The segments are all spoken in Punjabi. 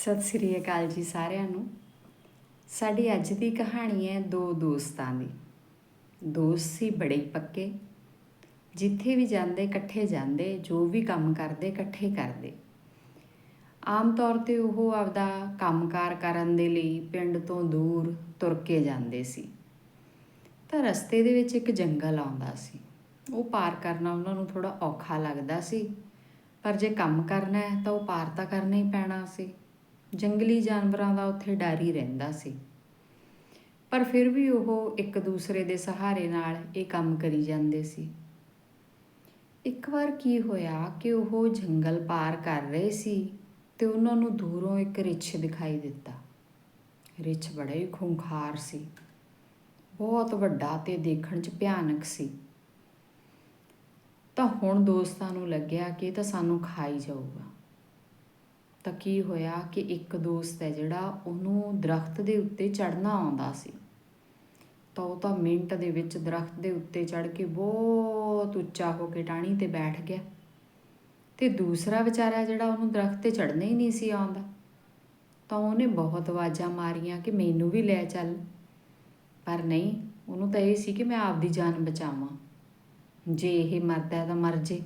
ਸਤਿ ਸ੍ਰੀ ਅਕਾਲ ਜੀ ਸਾਰਿਆਂ ਨੂੰ। ਸਾਡੀ ਅੱਜ ਦੀ ਕਹਾਣੀ ਹੈ ਦੋ ਦੋਸਤਾਂ ਦੀ। ਦੋਸਤ ਸੀ ਬੜੇ ਹੀ ਪੱਕੇ, ਜਿੱਥੇ ਵੀ ਜਾਂਦੇ ਇਕੱਠੇ ਜਾਂਦੇ, ਜੋ ਵੀ ਕੰਮ ਕਰਦੇ ਇਕੱਠੇ ਕਰਦੇ। ਆਮ ਤੌਰ ਤੇ ਉਹ ਆਪਦਾ ਕੰਮਕਾਰ ਕਰਨ ਦੇ ਲਈ ਪਿੰਡ ਤੋਂ ਦੂਰ ਤੁਰ ਕੇ ਜਾਂਦੇ ਸੀ। ਤਾਂ ਰਸਤੇ ਦੇ ਵਿੱਚ ਇੱਕ ਜੰਗਲ ਆਉਂਦਾ ਸੀ। ਉਹ ਪਾਰ ਕਰਨਾ ਉਹਨਾਂ ਨੂੰ ਥੋੜਾ ਔਖਾ ਲੱਗਦਾ ਸੀ, ਪਰ ਜੇ ਕੰਮ ਕਰਨਾ ਹੈ ਤਾਂ ਉਹ ਪਾਰ ਤਾਂ ਕਰਨਾ ਹੀ ਪੈਣਾ ਸੀ। ਜੰਗਲੀ ਜਾਨਵਰਾਂ ਦਾ ਉੱਥੇ ਡਰ ਹੀ ਰਹਿੰਦਾ ਸੀ। ਪਰ ਫਿਰ ਵੀ ਉਹ ਇੱਕ ਦੂਸਰੇ ਦੇ ਸਹਾਰੇ ਨਾਲ ਇਹ ਕੰਮ ਕਰੀ ਜਾਂਦੇ ਸੀ। ਇੱਕ ਵਾਰ ਕੀ ਹੋਇਆ ਕਿ ਉਹ ਜੰਗਲ ਪਾਰ ਕਰ ਰਹੇ ਸੀ ਤੇ ਉਹਨਾਂ ਨੂੰ ਦੂਰੋਂ ਇੱਕ ਰਿੱਛ ਦਿਖਾਈ ਦਿੱਤਾ। ਰਿੱਛ ਬੜਾ ਹੀ ਖੂੰਖਾਰ ਸੀ। ਬਹੁਤ ਵੱਡਾ ਤੇ ਦੇਖਣ 'ਚ ਭਿਆਨਕ ਸੀ। ਤਾਂ ਹੁਣ ਦੋਸਤਾਂ ਨੂੰ ਲੱਗਿਆ ਕਿ ਇਹ ਤਾਂ ਸਾਨੂੰ ਖਾ ਹੀ ਜਾਊਗਾ। ਤਾਂ ਕੀ ਹੋਇਆ ਕਿ ਇੱਕ ਦੋਸਤ ਹੈ ਜਿਹੜਾ ਉਹਨੂੰ ਦਰਖਤ ਦੇ ਉੱਤੇ ਚੜਨਾ ਆਉਂਦਾ ਸੀ। ਤਾਂ ਉਹ ਤਾਂ ਮਿੰਟ ਦੇ ਵਿੱਚ ਦਰਖਤ ਦੇ ਉੱਤੇ ਚੜ ਕੇ ਬਹੁਤ ਉੱਚਾ ਹੋ ਕੇ ਟਾਹਣੀ ਤੇ ਬੈਠ ਗਿਆ। ਤੇ ਦੂਸਰਾ ਵਿਚਾਰਾ ਜਿਹੜਾ ਉਹਨੂੰ ਦਰਖਤ ਤੇ ਚੜਨਾ ਹੀ ਨਹੀਂ ਸੀ ਆਉਂਦਾ। ਤਾਂ ਉਹਨੇ ਬਹੁਤ ਆਵਾਜ਼ਾਂ ਮਾਰੀਆਂ ਕਿ ਮੈਨੂੰ ਵੀ ਲੈ ਚੱਲ। ਪਰ ਨਹੀਂ, ਉਹਨੂੰ ਤਾਂ ਇਹ ਸੀ ਕਿ ਮੈਂ ਆਪਦੀ ਜਾਨ ਬਚਾਵਾਂ। ਜੇ ਇਹ ਮਰਦਾ ਤਾਂ ਮਰ ਜੇ।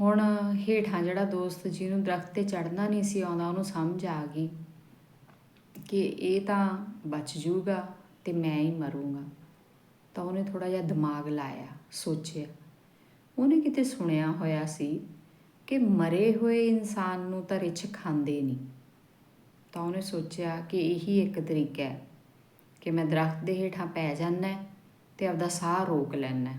ਹੁਣ ਹੇਠਾਂ ਜਿਹੜਾ ਦੋਸਤ ਜਿਹਨੂੰ ਦਰਖਤ ਤੇ ਚੜਨਾ ਨਹੀਂ ਸੀ ਆਉਂਦਾ, ਉਹਨੂੰ ਸਮਝ ਆ ਗਈ ਕਿ ਇਹ ਤਾਂ ਬਚ ਜੂਗਾ ਤੇ ਮੈਂ ਹੀ ਮਰੂੰਗਾ। ਤਾਂ ਉਹਨੇ ਥੋੜਾ ਜਿਹਾ ਦਿਮਾਗ ਲਾਇਆ, ਸੋਚਿਆ। ਉਹਨੇ ਕਿਤੇ ਸੁਣਿਆ ਹੋਇਆ ਸੀ ਕਿ ਮਰੇ ਹੋਏ ਇਨਸਾਨ ਨੂੰ ਤਾਂ ਰਿਛ ਖਾਂਦੇ ਨਹੀਂ ਤਾਂ ਉਹਨੇ ਸੋਚਿਆ ਕਿ ਇਹੀ ਇੱਕ ਤਰੀਕਾ ਹੈ ਕਿ ਮੈਂ ਦਰਖਤ ਦੇ ਹੇਠਾਂ ਪੈ ਜਾਣਾ ਤੇ ਆਪਦਾ ਸਾਹ ਰੋਕ ਲੈਣਾ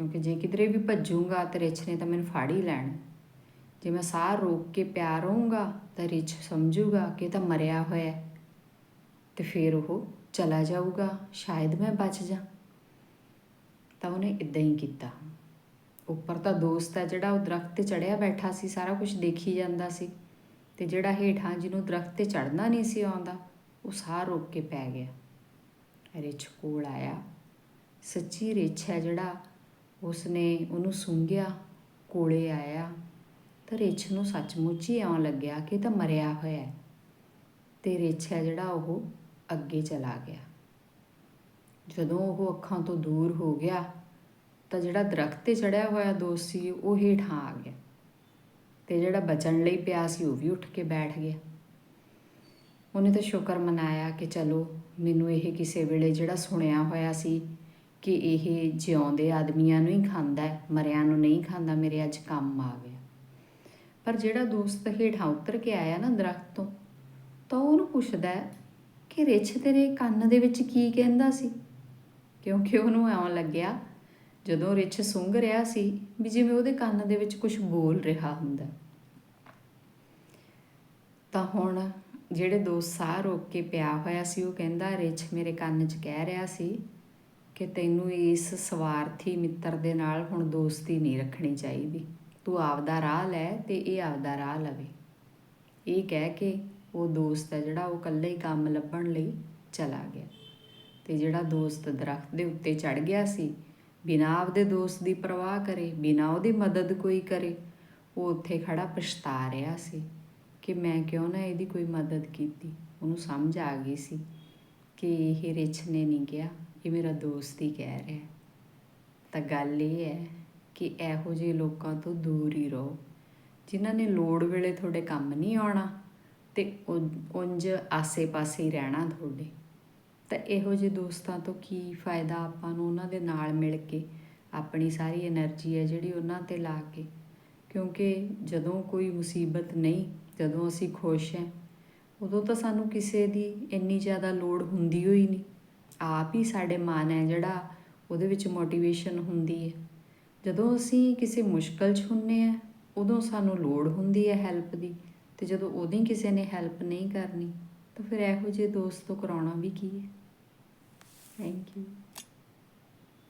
ਕਿਉਂਕਿ ਜੇ ਕਿਧਰੇ ਵੀ ਭੱਜੂਗਾ ਤੇ ਰਿਛ ਨੇ ਤਾਂ ਮੈਨੂੰ ਫਾੜ ਹੀ ਲੈਣਾ। ਜੇ ਮੈਂ ਸਾਹ ਰੋਕ ਕੇ ਪਿਆ ਰਹੂੰਗਾ ਤਾਂ ਰਿਛ ਸਮਝੂਗਾ ਕਿ ਤਾਂ ਮਰਿਆ ਹੋਇਆ ਹੈ। ਤੇ ਫਿਰ ਉਹ ਚਲਾ ਜਾਊਗਾ, ਸ਼ਾਇਦ ਮੈਂ ਬਚ ਜਾ। ਤਾਂ ਉਹਨੇ ਇਦਾਂ ਹੀ ਕੀਤਾ। ਉੱਪਰ ਤਾਂ ਦੋਸਤ ਹੈ ਜਿਹੜਾ ਉਹ ਦਰਖਤ ਤੇ ਚੜਿਆ ਬੈਠਾ ਸੀ, ਸਾਰਾ ਕੁਝ ਦੇਖੀ ਜਾਂਦਾ ਸੀ। ਤੇ ਜਿਹੜਾ ਹੇਠਾਂ ਜਿਹਨੂੰ ਦਰਖਤ ਤੇ ਚੜਨਾ ਨਹੀਂ ਸੀ ਆਉਂਦਾ, ਉਹ ਸਾਹ ਰੋਕ ਕੇ ਪੈ ਗਿਆ। ਰਿਛ ਕੋਲ ਆਇਆ। ਸੱਚੀ ਰਿਛ ਹੈ ਜਿਹੜਾ ਉਸਨੇ ਉਹਨੂੰ ਸੁੰਘਿਆ, ਕੋਲੇ ਆਇਆ ਤਾਂ ਰਿੱਛ ਨੂੰ ਸੱਚਮੁੱਚ ਹੀ ਆਉਣ ਲੱਗਿਆ ਕਿ ਤਾਂ ਮਰਿਆ ਹੋਇਆ ਹੈ ਤੇ ਰਿਛ ਹੈ ਜਿਹੜਾ ਉਹ ਅੱਗੇ ਚਲਾ ਗਿਆ। ਜਦੋਂ ਉਹ ਅੱਖਾਂ ਤੋਂ ਦੂਰ ਹੋ ਗਿਆ ਤਾਂ ਜਿਹੜਾ ਦਰਖਤ ਤੇ ਚੜਿਆ ਹੋਇਆ ਦੋਸਤ ਸੀ ਉਹ ਹੇਠਾਂ ਆ ਗਿਆ ਤੇ ਜਿਹੜਾ ਬਚਣ ਲਈ ਪਿਆ ਸੀ ਉਹ ਵੀ ਉੱਠ ਕੇ ਬੈਠ ਗਿਆ। ਉਹਨੇ ਤਾਂ ਸ਼ੁਕਰ ਮਨਾਇਆ ਕਿ ਚਲੋ ਮੈਨੂੰ ਇਹ ਕਿਸੇ ਵੇਲੇ ਜਿਹੜਾ ਸੁਣਿਆ ਹੋਇਆ ਸੀ ਕਿ ਇਹ ਜਿਉਂਦੇ ਆਦਮੀਆਂ ਨੂੰ ਹੀ ਖਾਂਦਾ ਹੈ, ਮਰਿਆਂ ਨੂੰ ਨਹੀਂ ਖਾਂਦਾ, ਮੇਰੇ ਅੱਜ ਕੰਮ ਆ ਗਿਆ। ਪਰ ਜਿਹੜਾ ਦੋਸਤ ਹੇਠਾਂ ਉਤਰ ਕੇ ਆਇਆ ਨਾ ਦਰਖਤ ਤੋਂ, ਤਾਂ ਉਹਨੂੰ ਪੁੱਛਦਾ ਕਿ ਰਿਛ ਤੇਰੇ ਕੰਨ ਦੇ ਵਿੱਚ ਕੀ ਕਹਿੰਦਾ ਸੀ? ਕਿਉਂਕਿ ਉਹਨੂੰ ਆਉਣ ਲੱਗਿਆ ਜਦੋਂ ਰਿਛ ਸੁੰਘ ਰਿਹਾ ਸੀ ਵੀ ਜਿਵੇਂ ਉਹਦੇ ਕੰਨ ਦੇ ਵਿੱਚ ਕੁਝ ਬੋਲ ਰਿਹਾ ਹੁੰਦਾ। ਤਾਂ ਹੁਣ ਜਿਹੜੇ ਦੋਸਤ ਸਾਹ ਰੋਕ ਕੇ ਪਿਆ ਹੋਇਆ ਸੀ, ਉਹ ਕਹਿੰਦਾ, ਰਿਛ ਮੇਰੇ ਕੰਨ 'ਚ ਕਹਿ ਰਿਹਾ ਸੀ ਕਿ ਤੈਨੂੰ ਇਸ ਸਵਾਰਥੀ ਮਿੱਤਰ ਦੇ ਨਾਲ ਹੁਣ ਦੋਸਤੀ ਨਹੀਂ ਰੱਖਣੀ ਚਾਹੀਦੀ। ਤੂੰ ਆਪਦਾ ਰਾਹ ਲੈ ਤੇ ਇਹ ਆਪਦਾ ਰਾਹ ਲਵੇ। ਇਹ ਕਹਿ ਕੇ ਉਹ ਦੋਸਤ ਹੈ ਜਿਹੜਾ ਉਹ ਇਕੱਲੇ ਹੀ ਕੰਮ ਲੱਭਣ ਲਈ ਚਲਾ ਗਿਆ। ਤੇ ਜਿਹੜਾ ਦੋਸਤ ਦਰਖਤ ਦੇ ਉੱਤੇ ਚੜ ਗਿਆ ਸੀ, ਬਿਨਾਂ ਆਪਦੇ ਦੋਸਤ ਦੀ ਪਰਵਾਹ ਕਰੇ, ਬਿਨਾਂ ਉਹਦੀ ਮਦਦ ਕੋਈ ਕਰੇ, ਉਹ ਉੱਥੇ ਖੜਾ ਪਛਤਾ ਰਿਹਾ ਸੀ ਕਿ ਮੈਂ ਕਿਉਂ ਨਾ ਇਹਦੀ ਕੋਈ ਮਦਦ ਕੀਤੀ। ਉਹਨੂੰ ਸਮਝ ਆ ਗਈ ਸੀ ਕਿ ਇਹ ਰਿਛ ਨੇ ਨਹੀਂ ਕਿਹਾ। ਇਹ ਮੇਰਾ ਦੋਸਤ ਹੀ ਕਹਿ ਰਿਹਾ ਤਾਂ ਗੱਲ ਇਹ ਹੈ ਕਿ ਇਹੋ ਜਿਹੇ ਲੋਕਾਂ ਤੋਂ ਦੂਰ ਹੀ ਰਹੋ, ਜਿਨ੍ਹਾਂ ਨੇ ਲੋੜ ਵੇਲੇ ਤੁਹਾਡੇ ਕੰਮ ਨਹੀਂ ਆਉਣਾ ਤੇ ਉੰਜ ਆਸੇ-ਪਾਸੇ ਹੀ ਰਹਿਣਾ ਤੁਹਾਡੇ। ਤਾਂ ਇਹੋ ਜਿਹੇ ਦੋਸਤਾਂ ਤੋਂ ਕੀ ਫਾਇਦਾ ਆਪਾਂ ਨੂੰ ਉਹਨਾਂ ਦੇ ਨਾਲ ਮਿਲ ਕੇ ਆਪਣੀ ਸਾਰੀ એનર્ਜੀ ਹੈ ਜਿਹੜੀ ਉਹਨਾਂ ਤੇ ਲਾ ਕੇ? ਕਿਉਂਕਿ ਜਦੋਂ ਕੋਈ ਮੁਸੀਬਤ ਨਹੀਂ, ਜਦੋਂ ਅਸੀਂ ਖੁਸ਼ ਹਾਂ, ਉਦੋਂ ਤਾਂ ਸਾਨੂੰ ਕਿਸੇ ਦੀ ਇੰਨੀ ਜ਼ਿਆਦਾ ਲੋੜ ਹੁੰਦੀ ਹੋਈ ਨਹੀਂ। ਆਪ ਹੀ ਸਾਡੇ ਮਨ ਹੈ ਜਿਹੜਾ ਉਹਦੇ ਵਿੱਚ ਮੋਟੀਵੇਸ਼ਨ ਹੁੰਦੀ ਹੈ। ਜਦੋਂ ਅਸੀਂ ਕਿਸੇ ਮੁਸ਼ਕਲ 'ਚ ਹੁੰਨੇ ਆ ਉਦੋਂ ਸਾਨੂੰ ਲੋੜ ਹੁੰਦੀ ਹੈ ਹੈਲਪ ਦੀ ਤੇ ਜਦੋਂ ਉਹਦੀ ਕਿਸੇ ਨੇ ਹੈਲਪ ਨਹੀਂ ਕਰਨੀ, ਤਾਂ ਫਿਰ ਇਹੋ ਜਿਹੇ ਦੋਸਤ ਤੋਂ ਕਰਾਉਣਾ ਵੀ ਕੀ ਹੈ। Thank you